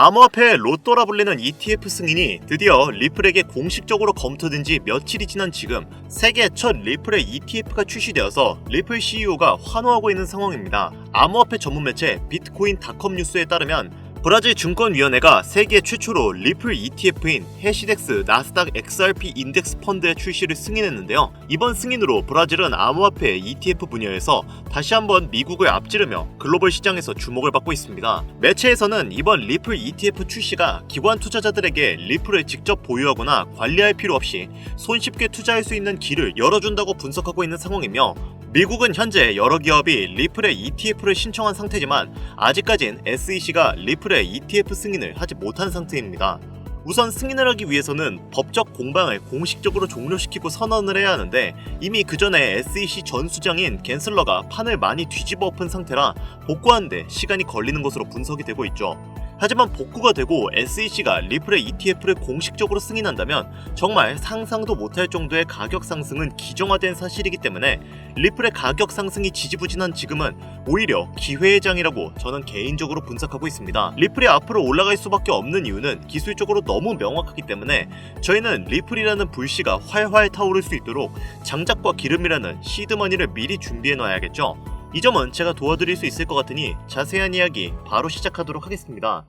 암호화폐 로또라 불리는 ETF 승인이 드디어 리플에게 공식적으로 검토된 지 며칠이 지난 지금 세계 첫 리플의 ETF가 출시되어서 리플 CEO가 환호하고 있는 상황입니다. 암호화폐 전문 매체 비트코인 닷컴 뉴스에 따르면 브라질 증권위원회가 세계 최초로 리플 ETF인 해시덱스 나스닥 XRP 인덱스 펀드의 출시를 승인했는데요. 이번 승인으로 브라질은 암호화폐 ETF 분야에서 다시 한번 미국을 앞지르며 글로벌 시장에서 주목을 받고 있습니다. 매체에서는 이번 리플 ETF 출시가 기관 투자자들에게 리플을 직접 보유하거나 관리할 필요 없이 손쉽게 투자할 수 있는 길을 열어준다고 분석하고 있는 상황이며 미국은 현재 여러 기업이 리플의 ETF를 신청한 상태지만 아직까진 SEC가 리플의 ETF 승인을 하지 못한 상태입니다. 우선 승인을 하기 위해서는 법적 공방을 공식적으로 종료시키고 선언을 해야 하는데 이미 그 전에 SEC 전 수장인 겐슬러가 판을 많이 뒤집어 엎은 상태라 복구하는데 시간이 걸리는 것으로 분석이 되고 있죠. 하지만 복구가 되고 SEC가 리플의 ETF를 공식적으로 승인한다면 정말 상상도 못할 정도의 가격 상승은 기정화된 사실이기 때문에 리플의 가격 상승이 지지부진한 지금은 오히려 기회의 장이라고 저는 개인적으로 분석하고 있습니다. 리플이 앞으로 올라갈 수밖에 없는 이유는 기술적으로 너무 명확하기 때문에 저희는 리플이라는 불씨가 활활 타오를 수 있도록 장작과 기름이라는 시드머니를 미리 준비해 놔야겠죠. 이 점은 제가 도와드릴 수 있을 것 같으니 자세한 이야기 바로 시작하도록 하겠습니다.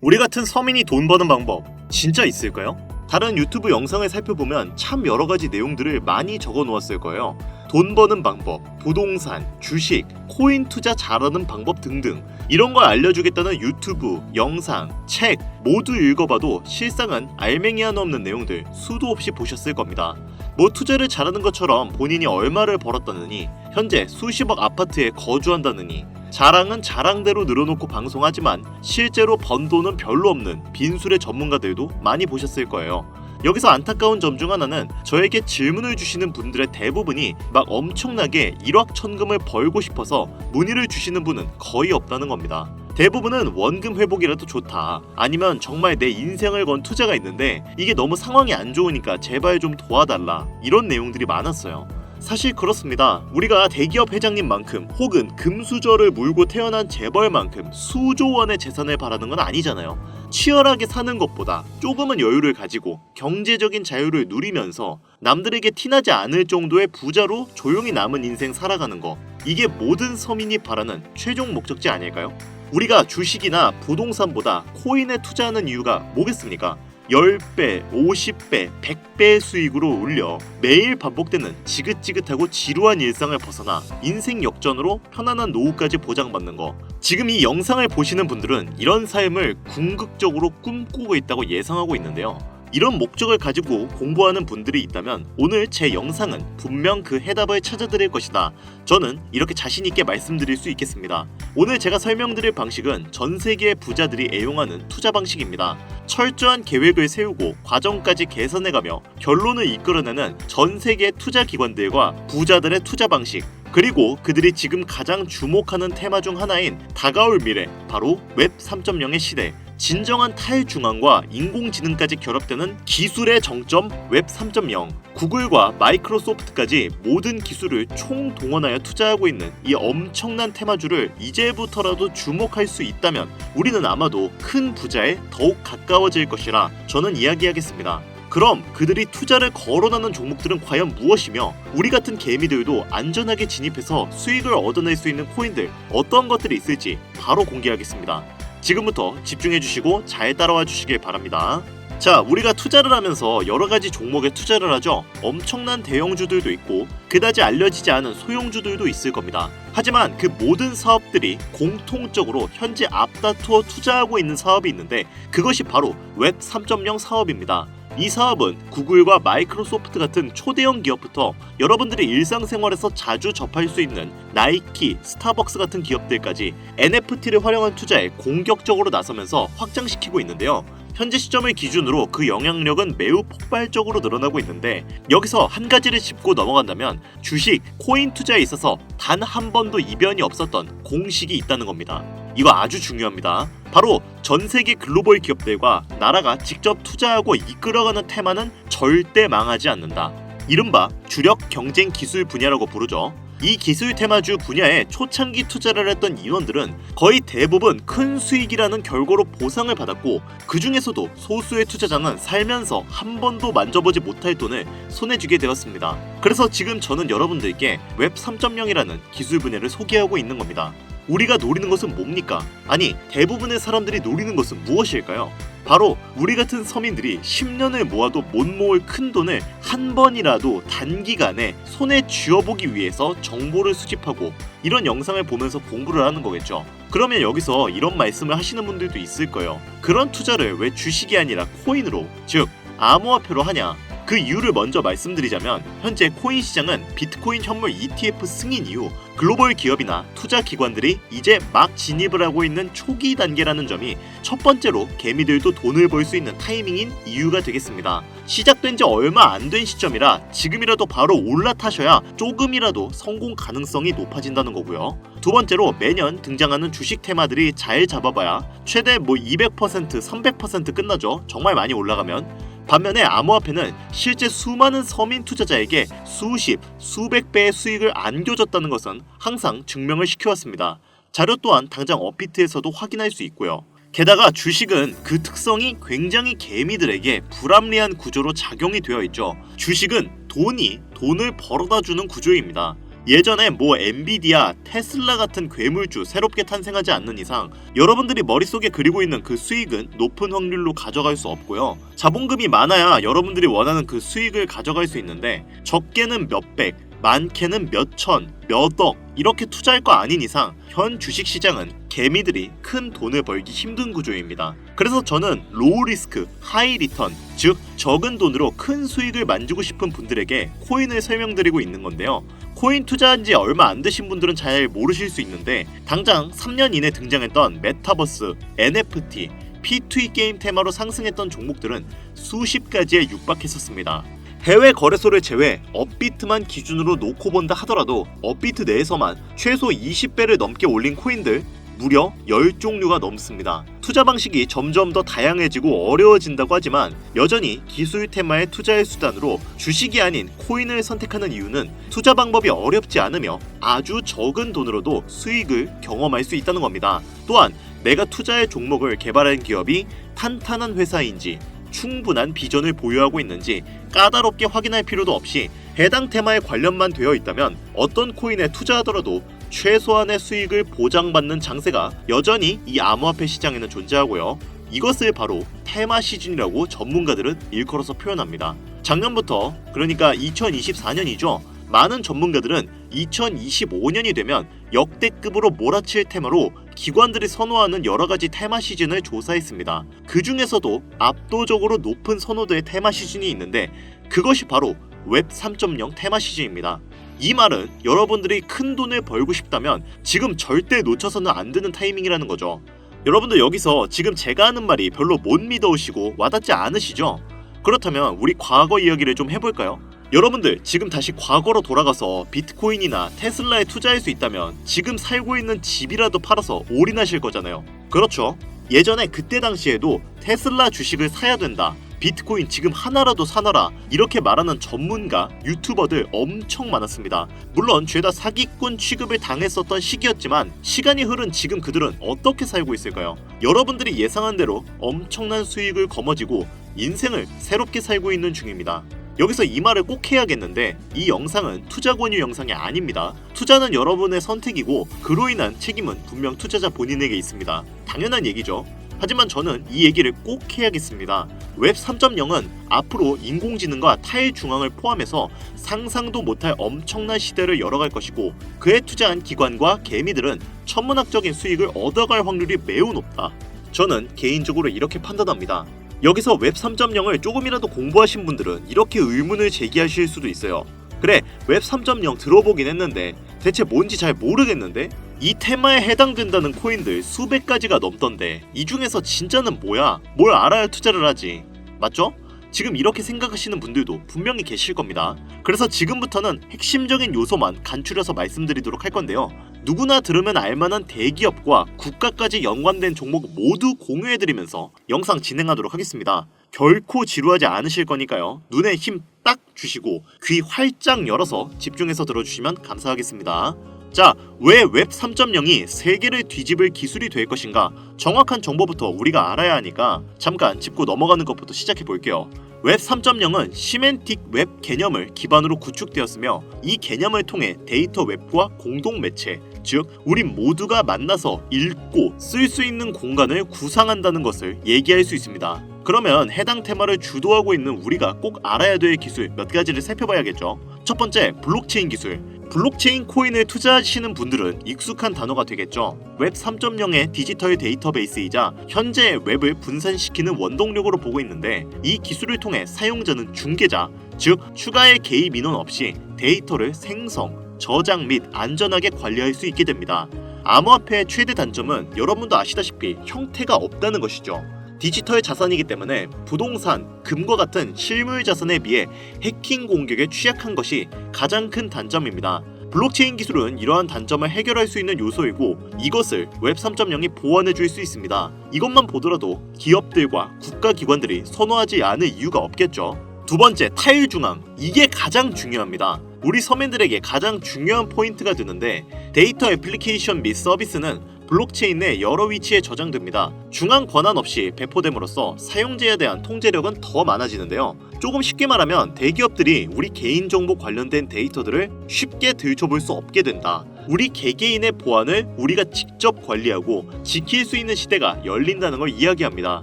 우리 같은 서민이 돈 버는 방법 진짜 있을까요? 다른 유튜브 영상을 살펴보면 참 여러 가지 내용들을 많이 적어 놓았을 거예요. 돈 버는 방법, 부동산, 주식, 코인 투자 잘하는 방법 등등 이런 걸 알려주겠다는 유튜브, 영상, 책 모두 읽어봐도 실상은 알맹이 하나 없는 내용들 수도 없이 보셨을 겁니다. 뭐 투자를 잘하는 것처럼 본인이 얼마를 벌었다느니 현재 수십억 아파트에 거주한다느니 자랑은 자랑대로 늘어놓고 방송하지만 실제로 번 돈은 별로 없는 빈술의 전문가들도 많이 보셨을 거예요. 여기서 안타까운 점 중 하나는 저에게 질문을 주시는 분들의 대부분이 막 엄청나게 일확천금을 벌고 싶어서 문의를 주시는 분은 거의 없다는 겁니다. 대부분은 원금 회복이라도 좋다. 아니면 정말 내 인생을 건 투자가 있는데 이게 너무 상황이 안 좋으니까 제발 좀 도와달라. 이런 내용들이 많았어요. 사실 그렇습니다. 우리가 대기업 회장님만큼 혹은 금수저를 물고 태어난 재벌만큼 수조 원의 재산을 바라는 건 아니잖아요. 치열하게 사는 것보다 조금은 여유를 가지고 경제적인 자유를 누리면서 남들에게 티나지 않을 정도의 부자로 조용히 남은 인생 살아가는 거. 이게 모든 서민이 바라는 최종 목적지 아닐까요? 우리가 주식이나 부동산보다 코인에 투자하는 이유가 뭐겠습니까? 10배, 50배, 100배의 수익으로 올려 매일 반복되는 지긋지긋하고 지루한 일상을 벗어나 인생 역전으로 편안한 노후까지 보장받는 거. 지금 이 영상을 보시는 분들은 이런 삶을 궁극적으로 꿈꾸고 있다고 예상하고 있는데요. 이런 목적을 가지고 공부하는 분들이 있다면 오늘 제 영상은 분명 그 해답을 찾아드릴 것이다. 저는 이렇게 자신있게 말씀드릴 수 있겠습니다. 오늘 제가 설명드릴 방식은 전 세계의 부자들이 애용하는 투자 방식입니다. 철저한 계획을 세우고 과정까지 개선해가며 결론을 이끌어내는 전 세계 투자 기관들과 부자들의 투자 방식 그리고 그들이 지금 가장 주목하는 테마 중 하나인 다가올 미래 바로 웹 3.0의 시대 진정한 탈중앙과 인공지능까지 결합되는 기술의 정점 웹 3.0 구글과 마이크로소프트까지 모든 기술을 총동원하여 투자하고 있는 이 엄청난 테마주를 이제부터라도 주목할 수 있다면 우리는 아마도 큰 부자에 더욱 가까워질 것이라 저는 이야기하겠습니다. 그럼 그들이 투자를 거론하는 종목들은 과연 무엇이며 우리 같은 개미들도 안전하게 진입해서 수익을 얻어낼 수 있는 코인들 어떤 것들이 있을지 바로 공개하겠습니다. 지금부터 집중해 주시고 잘 따라와 주시길 바랍니다. 자, 우리가 투자를 하면서 여러 가지 종목에 투자를 하죠. 엄청난 대형주들도 있고 그다지 알려지지 않은 소형주들도 있을 겁니다. 하지만 그 모든 사업들이 공통적으로 현재 앞다투어 투자하고 있는 사업이 있는데 그것이 바로 웹 3.0 사업입니다. 이 사업은 구글과 마이크로소프트 같은 초대형 기업부터 여러분들이 일상생활에서 자주 접할 수 있는 나이키, 스타벅스 같은 기업들까지 NFT를 활용한 투자에 공격적으로 나서면서 확장시키고 있는데요. 현재 시점을 기준으로 그 영향력은 매우 폭발적으로 늘어나고 있는데 여기서 한 가지를 짚고 넘어간다면 주식, 코인 투자에 있어서 단 한 번도 이변이 없었던 공식이 있다는 겁니다. 이거 아주 중요합니다. 바로 전 세계 글로벌 기업들과 나라가 직접 투자하고 이끌어가는 테마는 절대 망하지 않는다. 이른바 주력 경쟁 기술 분야라고 부르죠. 이 기술 테마주 분야에 초창기 투자를 했던 인원들은 거의 대부분 큰 수익이라는 결과로 보상을 받았고 그 중에서도 소수의 투자자는 살면서 한 번도 만져보지 못할 돈을 손에 쥐게 되었습니다. 그래서 지금 저는 여러분들께 웹 3.0이라는 기술 분야를 소개하고 있는 겁니다. 우리가 노리는 것은 뭡니까? 아니, 대부분의 사람들이 노리는 것은 무엇일까요? 바로 우리 같은 서민들이 10년을 모아도 못 모을 큰 돈을 한 번이라도 단기간에 손에 쥐어보기 위해서 정보를 수집하고 이런 영상을 보면서 공부를 하는 거겠죠. 그러면 여기서 이런 말씀을 하시는 분들도 있을 거예요. 그런 투자를 왜 주식이 아니라 코인으로, 즉 암호화폐로 하냐? 그 이유를 먼저 말씀드리자면 현재 코인 시장은 비트코인 현물 ETF 승인 이후 글로벌 기업이나 투자 기관들이 이제 막 진입을 하고 있는 초기 단계라는 점이 첫 번째로 개미들도 돈을 벌 수 있는 타이밍인 이유가 되겠습니다. 시작된 지 얼마 안 된 시점이라 지금이라도 바로 올라타셔야 조금이라도 성공 가능성이 높아진다는 거고요. 두 번째로 매년 등장하는 주식 테마들이 잘 잡아봐야 최대 뭐 200%, 300% 끝나죠. 정말 많이 올라가면. 반면에 암호화폐는 실제 수많은 서민 투자자에게 수십, 수백 배의 수익을 안겨줬다는 것은 항상 증명을 시켜왔습니다. 자료 또한 당장 업비트에서도 확인할 수 있고요. 게다가 주식은 그 특성이 굉장히 개미들에게 불합리한 구조로 작용이 되어 있죠. 주식은 돈이 돈을 벌어다 주는 구조입니다. 예전에 뭐 엔비디아, 테슬라 같은 괴물주 새롭게 탄생하지 않는 이상 여러분들이 머릿속에 그리고 있는 그 수익은 높은 확률로 가져갈 수 없고요. 자본금이 많아야 여러분들이 원하는 그 수익을 가져갈 수 있는데 적게는 몇백, 많게는 몇천, 몇억 이렇게 투자할 거 아닌 이상 현 주식 시장은 개미들이 큰 돈을 벌기 힘든 구조입니다. 그래서 저는 로우 리스크, 하이 리턴, 즉 적은 돈으로 큰 수익을 만지고 싶은 분들에게 코인을 설명드리고 있는 건데요. 코인 투자한 지 얼마 안 되신 분들은 잘 모르실 수 있는데 당장 3년 이내 등장했던 메타버스, NFT, P2E 게임 테마로 상승했던 종목들은 수십 가지에 육박했었습니다. 해외 거래소를 제외 업비트만 기준으로 놓고 본다 하더라도 업비트 내에서만 최소 20배를 넘게 올린 코인들 무려 10종류가 넘습니다. 투자 방식이 점점 더 다양해지고 어려워진다고 하지만 여전히 기술 테마의 투자의 수단으로 주식이 아닌 코인을 선택하는 이유는 투자 방법이 어렵지 않으며 아주 적은 돈으로도 수익을 경험할 수 있다는 겁니다. 또한 내가 투자의 종목을 개발한 기업이 탄탄한 회사인지 충분한 비전을 보유하고 있는지 까다롭게 확인할 필요도 없이 해당 테마에 관련만 되어 있다면 어떤 코인에 투자하더라도 최소한의 수익을 보장받는 장세가 여전히 이 암호화폐 시장에는 존재하고요. 이것을 바로 테마 시즌이라고 전문가들은 일컬어서 표현합니다. 작년부터 그러니까 2024년이죠. 많은 전문가들은 2025년이 되면 역대급으로 몰아칠 테마로 기관들이 선호하는 여러 가지 테마 시즌을 조사했습니다. 그 중에서도 압도적으로 높은 선호도의 테마 시즌이 있는데 그것이 바로 웹 3.0 테마 시즌입니다. 이 말은 여러분들이 큰 돈을 벌고 싶다면 지금 절대 놓쳐서는 안 되는 타이밍이라는 거죠. 여러분들 여기서 지금 제가 하는 말이 별로 못 믿어오시고 와닿지 않으시죠? 그렇다면 우리 과거 이야기를 좀 해볼까요? 여러분들 지금 다시 과거로 돌아가서 비트코인이나 테슬라에 투자할 수 있다면 지금 살고 있는 집이라도 팔아서 올인하실 거잖아요. 그렇죠. 예전에 그때 당시에도 테슬라 주식을 사야 된다. 비트코인 지금 하나라도 사놔라 이렇게 말하는 전문가 유튜버들 엄청 많았습니다. 물론 죄다 사기꾼 취급을 당했었던 시기였지만 시간이 흐른 지금 그들은 어떻게 살고 있을까요? 여러분들이 예상한 대로 엄청난 수익을 거머쥐고 인생을 새롭게 살고 있는 중입니다. 여기서 이 말을 꼭 해야겠는데 이 영상은 투자 권유 영상이 아닙니다. 투자는 여러분의 선택이고 그로 인한 책임은 분명 투자자 본인에게 있습니다. 당연한 얘기죠. 하지만 저는 이 얘기를 꼭 해야겠습니다. 웹 3.0은 앞으로 인공지능과 탈중앙을 포함해서 상상도 못할 엄청난 시대를 열어갈 것이고 그에 투자한 기관과 개미들은 천문학적인 수익을 얻어갈 확률이 매우 높다. 저는 개인적으로 이렇게 판단합니다. 여기서 웹 3.0을 조금이라도 공부하신 분들은 이렇게 의문을 제기하실 수도 있어요. 그래, 웹 3.0 들어보긴 했는데 대체 뭔지 잘 모르겠는데 이 테마에 해당된다는 코인들 수백 가지가 넘던데 이 중에서 진짜는 뭐야? 뭘 알아야 투자를 하지? 맞죠? 지금 이렇게 생각하시는 분들도 분명히 계실 겁니다. 그래서 지금부터는 핵심적인 요소만 간추려서 말씀드리도록 할 건데요. 누구나 들으면 알만한 대기업과 국가까지 연관된 종목 모두 공유해드리면서 영상 진행하도록 하겠습니다. 결코 지루하지 않으실 거니까요. 눈에 힘 딱 주시고 귀 활짝 열어서 집중해서 들어주시면 감사하겠습니다. 자, 왜 웹 3.0이 세계를 뒤집을 기술이 될 것인가? 정확한 정보부터 우리가 알아야 하니까 잠깐 짚고 넘어가는 것부터 시작해 볼게요. 웹 3.0은 시멘틱 웹 개념을 기반으로 구축되었으며 이 개념을 통해 데이터 웹과 공동 매체, 즉 우리 모두가 만나서 읽고 쓸 수 있는 공간을 구상한다는 것을 얘기할 수 있습니다. 그러면 해당 테마를 주도하고 있는 우리가 꼭 알아야 될 기술 몇 가지를 살펴봐야겠죠. 첫 번째, 블록체인 기술. 블록체인 코인을 투자하시는 분들은 익숙한 단어가 되겠죠. 웹 3.0의 디지털 데이터베이스이자 현재 웹을 분산시키는 원동력으로 보고 있는데 이 기술을 통해 사용자는 중개자, 즉 추가의 개입 인원 없이 데이터를 생성, 저장 및 안전하게 관리할 수 있게 됩니다. 암호화폐의 최대 단점은 여러분도 아시다시피 형태가 없다는 것이죠. 디지털 자산이기 때문에 부동산, 금과 같은 실물 자산에 비해 해킹 공격에 취약한 것이 가장 큰 단점입니다. 블록체인 기술은 이러한 단점을 해결할 수 있는 요소이고 이것을 웹 3.0이 보완해 줄 수 있습니다. 이것만 보더라도 기업들과 국가기관들이 선호하지 않을 이유가 없겠죠. 두 번째, 타일 중앙. 이게 가장 중요합니다. 우리 서민들에게 가장 중요한 포인트가 되는데 데이터 애플리케이션 및 서비스는 블록체인 내 여러 위치에 저장됩니다. 중앙 권한 없이 배포됨으로써 사용자에 대한 통제력은 더 많아지는데요. 조금 쉽게 말하면 대기업들이 우리 개인정보 관련된 데이터들을 쉽게 들춰볼 수 없게 된다. 우리 개개인의 보안을 우리가 직접 관리하고 지킬 수 있는 시대가 열린다는 걸 이야기합니다.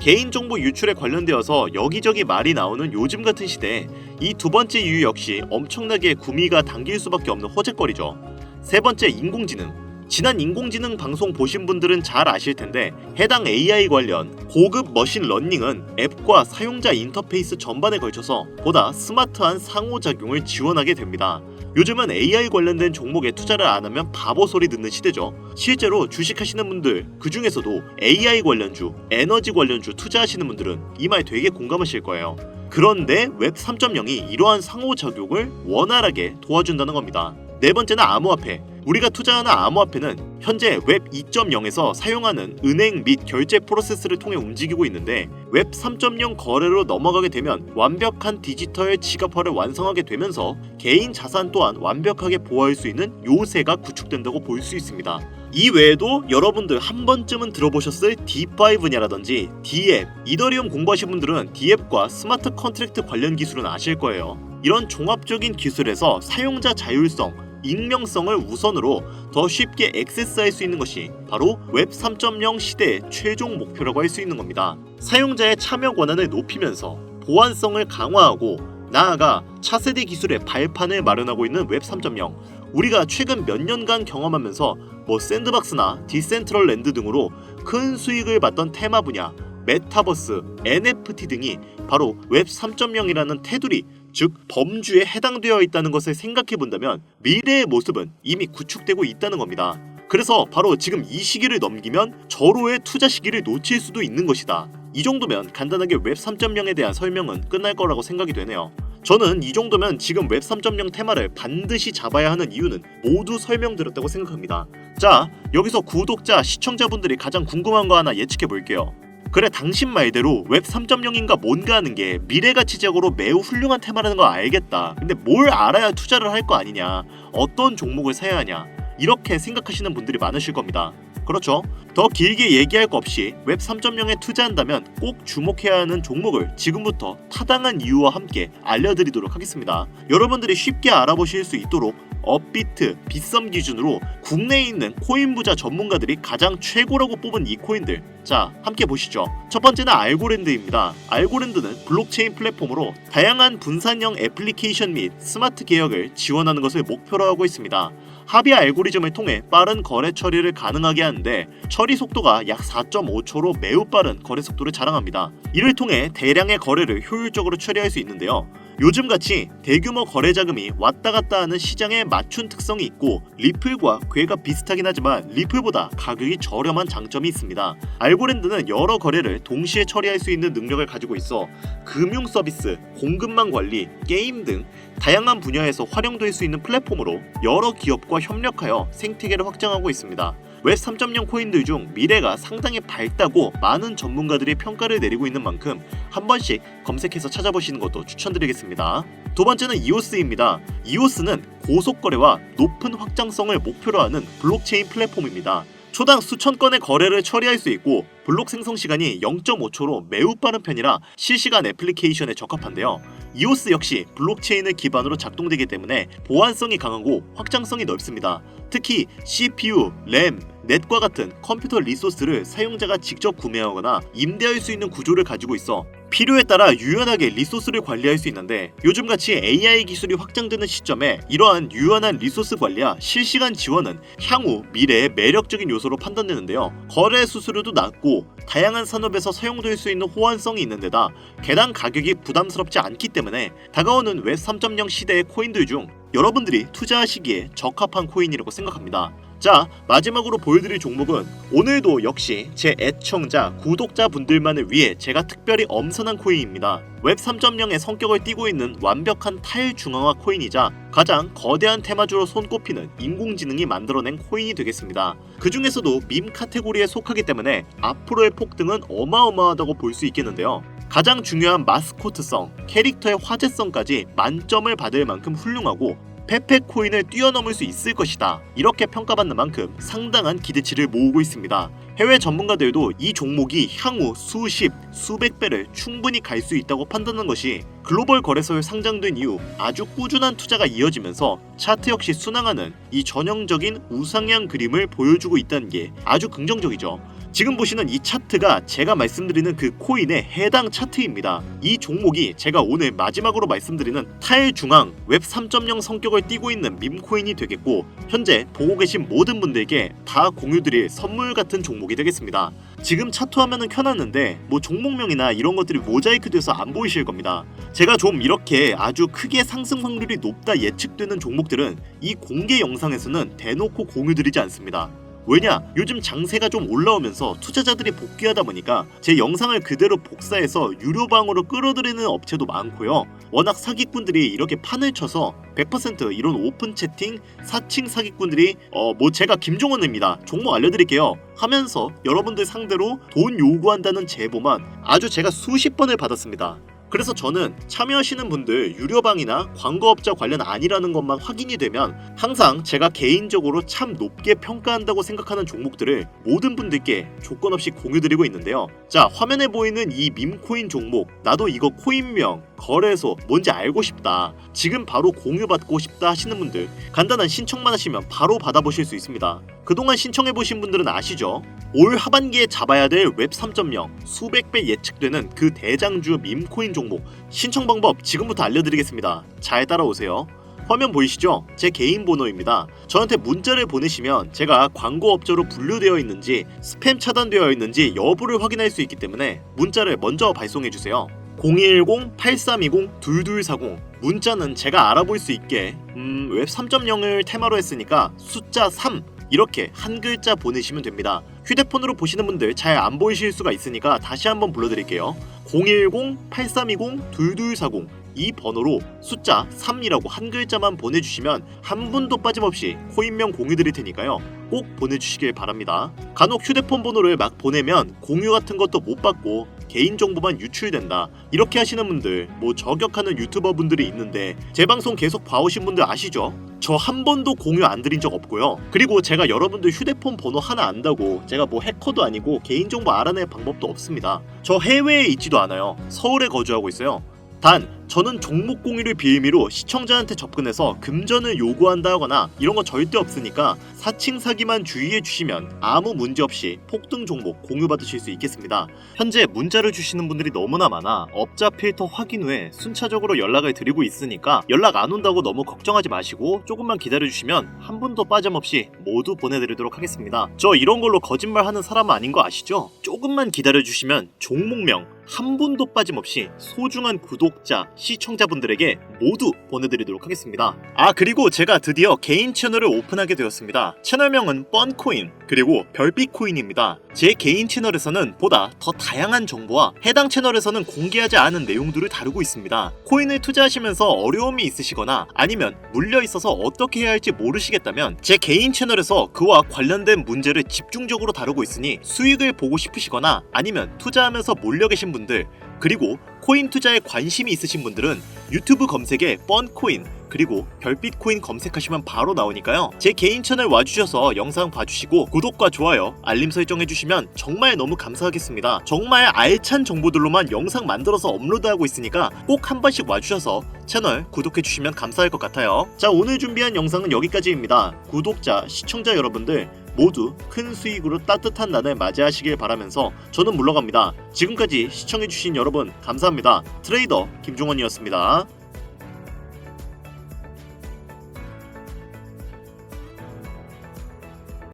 개인정보 유출에 관련되어서 여기저기 말이 나오는 요즘 같은 시대에 이 두 번째 이유 역시 엄청나게 구미가 당길 수밖에 없는 호재거리죠. 세 번째 인공지능. 지난 인공지능 방송 보신 분들은 잘 아실 텐데 해당 AI 관련 고급 머신 러닝은 앱과 사용자 인터페이스 전반에 걸쳐서 보다 스마트한 상호작용을 지원하게 됩니다. 요즘은 AI 관련된 종목에 투자를 안 하면 바보 소리 듣는 시대죠. 실제로 주식하시는 분들 그 중에서도 AI 관련주, 에너지 관련주 투자하시는 분들은 이 말 되게 공감하실 거예요. 그런데 웹 3.0이 이러한 상호작용을 원활하게 도와준다는 겁니다. 네 번째는 암호화폐. 우리가 투자하는 암호화폐는 현재 웹 2.0에서 사용하는 은행 및 결제 프로세스를 통해 움직이고 있는데 웹 3.0 거래로 넘어가게 되면 완벽한 디지털 지갑화를 완성하게 되면서 개인 자산 또한 완벽하게 보호할 수 있는 요새가 구축된다고 볼 수 있습니다. 이 외에도 여러분들 한 번쯤은 들어보셨을 D5냐라든지 D앱, 이더리움 공부하신 분들은 D앱과 스마트 컨트랙트 관련 기술은 아실 거예요. 이런 종합적인 기술에서 사용자 자율성, 익명성을 우선으로 더 쉽게 액세스할 수 있는 것이 바로 웹 3.0 시대의 최종 목표라고 할 수 있는 겁니다. 사용자의 참여 권한을 높이면서 보안성을 강화하고 나아가 차세대 기술의 발판을 마련하고 있는 웹 3.0. 우리가 최근 몇 년간 경험하면서 뭐 샌드박스나 디센트럴 랜드 등으로 큰 수익을 봤던 테마 분야, 메타버스, NFT 등이 바로 웹 3.0이라는 테두리 즉 범주에 해당되어 있다는 것을 생각해 본다면 미래의 모습은 이미 구축되고 있다는 겁니다. 그래서 바로 지금 이 시기를 넘기면 절호의 투자 시기를 놓칠 수도 있는 것이다. 이 정도면 간단하게 웹 3.0에 대한 설명은 끝날 거라고 생각이 되네요. 저는 이 정도면 지금 웹 3.0 테마를 반드시 잡아야 하는 이유는 모두 설명드렸다고 생각합니다. 자, 여기서 구독자, 시청자분들이 가장 궁금한 거 하나 예측해 볼게요. 그래 당신 말대로 웹 3.0인가 뭔가 하는 게 미래 가치적으로 매우 훌륭한 테마라는 걸 알겠다. 근데 뭘 알아야 투자를 할 거 아니냐? 어떤 종목을 사야 하냐? 이렇게 생각하시는 분들이 많으실 겁니다. 그렇죠. 더 길게 얘기할 거 없이 웹 3.0에 투자한다면 꼭 주목해야 하는 종목을 지금부터 타당한 이유와 함께 알려드리도록 하겠습니다. 여러분들이 쉽게 알아보실 수 있도록 업비트, 빗썸 기준으로 국내에 있는 코인 부자 전문가들이 가장 최고라고 뽑은 이 코인들. 자, 함께 보시죠. 첫 번째는 알고랜드입니다. 알고랜드는 블록체인 플랫폼으로 다양한 분산형 애플리케이션 및 스마트 개혁을 지원하는 것을 목표로 하고 있습니다. 합의 알고리즘을 통해 빠른 거래 처리를 가능하게 하는데 처리 속도가 약 4.5초로 매우 빠른 거래 속도를 자랑합니다. 이를 통해 대량의 거래를 효율적으로 처리할 수 있는데요. 요즘같이 대규모 거래 자금이 왔다 갔다 하는 시장에 맞춘 특성이 있고 리플과 궤가 비슷하긴 하지만 리플보다 가격이 저렴한 장점이 있습니다. 알고랜드는 여러 거래를 동시에 처리할 수 있는 능력을 가지고 있어 금융 서비스, 공급망 관리, 게임 등 다양한 분야에서 활용될 수 있는 플랫폼으로 여러 기업과 협력하여 생태계를 확장하고 있습니다. 웹 3.0 코인들 중 미래가 상당히 밝다고 많은 전문가들이 평가를 내리고 있는 만큼 한 번씩 검색해서 찾아보시는 것도 추천드리겠습니다. 두 번째는 이오스입니다. 이오스는 고속거래와 높은 확장성을 목표로 하는 블록체인 플랫폼입니다. 초당 수천 건의 거래를 처리할 수 있고 블록 생성 시간이 0.5초로 매우 빠른 편이라 실시간 애플리케이션에 적합한데요. 이오스 역시 블록체인을 기반으로 작동되기 때문에 보안성이 강하고 확장성이 넓습니다. 특히 CPU, 램, 넷과 같은 컴퓨터 리소스를 사용자가 직접 구매하거나 임대할 수 있는 구조를 가지고 있어 필요에 따라 유연하게 리소스를 관리할 수 있는데 요즘같이 AI 기술이 확장되는 시점에 이러한 유연한 리소스 관리와 실시간 지원은 향후 미래의 매력적인 요소로 판단되는데요. 거래 수수료도 낮고 다양한 산업에서 사용될 수 있는 호환성이 있는 데다 개당 가격이 부담스럽지 않기 때문에 다가오는 웹 3.0 시대의 코인들 중 여러분들이 투자하시기에 적합한 코인이라고 생각합니다. 자, 마지막으로 보여드릴 종목은 오늘도 역시 제 애청자, 구독자분들만을 위해 제가 특별히 엄선한 코인입니다. 웹 3.0의 성격을 띠고 있는 완벽한 탈중앙화 코인이자 가장 거대한 테마주로 손꼽히는 인공지능이 만들어낸 코인이 되겠습니다. 그 중에서도 밈 카테고리에 속하기 때문에 앞으로의 폭등은 어마어마하다고 볼 수 있겠는데요. 가장 중요한 마스코트성, 캐릭터의 화제성까지 만점을 받을 만큼 훌륭하고 페페 코인을 뛰어넘을 수 있을 것이다. 이렇게 평가받는 만큼 상당한 기대치를 모으고 있습니다. 해외 전문가들도 이 종목이 향후 수십, 수백 배를 충분히 갈 수 있다고 판단한 것이 글로벌 거래소에 상장된 이후 아주 꾸준한 투자가 이어지면서 차트 역시 순항하는 이 전형적인 우상향 그림을 보여주고 있다는 게 아주 긍정적이죠. 지금 보시는 이 차트가 제가 말씀드리는 그 코인의 해당 차트입니다. 이 종목이 제가 오늘 마지막으로 말씀드리는 탈중앙 웹 3.0 성격을 띠고 있는 밈코인이 되겠고 현재 보고 계신 모든 분들께 다 공유드릴 선물 같은 종목이 되겠습니다. 지금 차트 화면은 켜놨는데 뭐 종목명이나 이런 것들이 모자이크 돼서 안 보이실 겁니다. 제가 좀 이렇게 아주 크게 상승 확률이 높다 예측되는 종목들은 이 공개 영상에서는 대놓고 공유드리지 않습니다. 왜냐? 요즘 장세가 좀 올라오면서 투자자들이 복귀하다 보니까 제 영상을 그대로 복사해서 유료방으로 끌어들이는 업체도 많고요. 워낙 사기꾼들이 이렇게 판을 쳐서 100% 이런 오픈 채팅 사칭 사기꾼들이 어 뭐 제가 김종원입니다. 종목 알려드릴게요. 하면서 여러분들 상대로 돈 요구한다는 제보만 아주 제가 수십 번을 받았습니다. 그래서 저는 참여하시는 분들 유료방이나 광고업자 관련 아니라는 것만 확인이 되면 항상 제가 개인적으로 참 높게 평가한다고 생각하는 종목들을 모든 분들께 조건 없이 공유드리고 있는데요. 자, 화면에 보이는 이 밈코인 종목, 나도 이거 코인명, 거래소, 뭔지 알고 싶다. 지금 바로 공유받고 싶다 하시는 분들, 간단한 신청만 하시면 바로 받아보실 수 있습니다. 그동안 신청해보신 분들은 아시죠? 올 하반기에 잡아야 될 웹 3.0 수백 배 예측되는 그 대장주 밈코인 종목 신청 방법 지금부터 알려드리겠습니다. 잘 따라오세요. 화면 보이시죠? 제 개인 번호입니다. 저한테 문자를 보내시면 제가 광고 업자로 분류되어 있는지 스팸 차단되어 있는지 여부를 확인할 수 있기 때문에 문자를 먼저 발송해 주세요. 010-8320-2240 문자는 제가 알아볼 수 있게 음, 웹 3.0을 테마로 했으니까 숫자 3 이렇게 한 글자 보내시면 됩니다. 휴대폰으로 보시는 분들 잘 안 보이실 수가 있으니까 다시 한번 불러드릴게요. 010-8320-2240 이 번호로 숫자 3이라고 한 글자만 보내주시면 한 분도 빠짐없이 코인명 공유 드릴 테니까요. 꼭 보내주시길 바랍니다. 간혹 휴대폰 번호를 막 보내면 공유 같은 것도 못 받고 개인정보만 유출된다. 이렇게 하시는 분들, 뭐 저격하는 유튜버 분들이 있는데 제 방송 계속 봐오신 분들 아시죠? 저 한 번도 공유 안 드린 적 없고요. 그리고 제가 여러분들 휴대폰 번호 하나 안다고 제가 뭐 해커도 아니고 개인정보 알아낼 방법도 없습니다. 저 해외에 있지도 않아요. 서울에 거주하고 있어요. 단 저는 종목 공유를 빌미로 시청자한테 접근해서 금전을 요구한다 하거나 이런 거 절대 없으니까 사칭 사기만 주의해 주시면 아무 문제 없이 폭등 종목 공유받으실 수 있겠습니다. 현재 문자를 주시는 분들이 너무나 많아 업자 필터 확인 후에 순차적으로 연락을 드리고 있으니까 연락 안 온다고 너무 걱정하지 마시고 조금만 기다려 주시면 한 분도 빠짐없이 모두 보내드리도록 하겠습니다. 저 이런 걸로 거짓말하는 사람 아닌 거 아시죠? 조금만 기다려 주시면 종목명 한 분도 빠짐없이 소중한 구독자, 시청자분들에게 모두 보내드리도록 하겠습니다. 아 그리고 제가 드디어 개인 채널을 오픈하게 되었습니다. 채널명은 뻔코인 그리고 별빛코인입니다. 제 개인 채널에서는 보다 더 다양한 정보와 해당 채널에서는 공개하지 않은 내용들을 다루고 있습니다. 코인을 투자하시면서 어려움이 있으시거나 아니면 물려 있어서 어떻게 해야 할지 모르시겠다면 제 개인 채널에서 그와 관련된 문제를 집중적으로 다루고 있으니 수익을 보고 싶으시거나 아니면 투자하면서 몰려 계신 분들 그리고 코인 투자에 관심이 있으신 분들은 유튜브 검색에 뻔코인 그리고 별빛 코인 검색하시면 바로 나오니까요. 제 개인 채널 와주셔서 영상 봐주시고 구독과 좋아요, 알림 설정 해주시면 정말 너무 감사하겠습니다. 정말 알찬 정보들로만 영상 만들어서 업로드하고 있으니까 꼭 한 번씩 와주셔서 채널 구독해주시면 감사할 것 같아요. 자 오늘 준비한 영상은 여기까지입니다. 구독자, 시청자 여러분들 모두 큰 수익으로 따뜻한 날을 맞이하시길 바라면서 저는 물러갑니다. 지금까지 시청해주신 여러분 감사합니다. 트레이더 김종원이었습니다.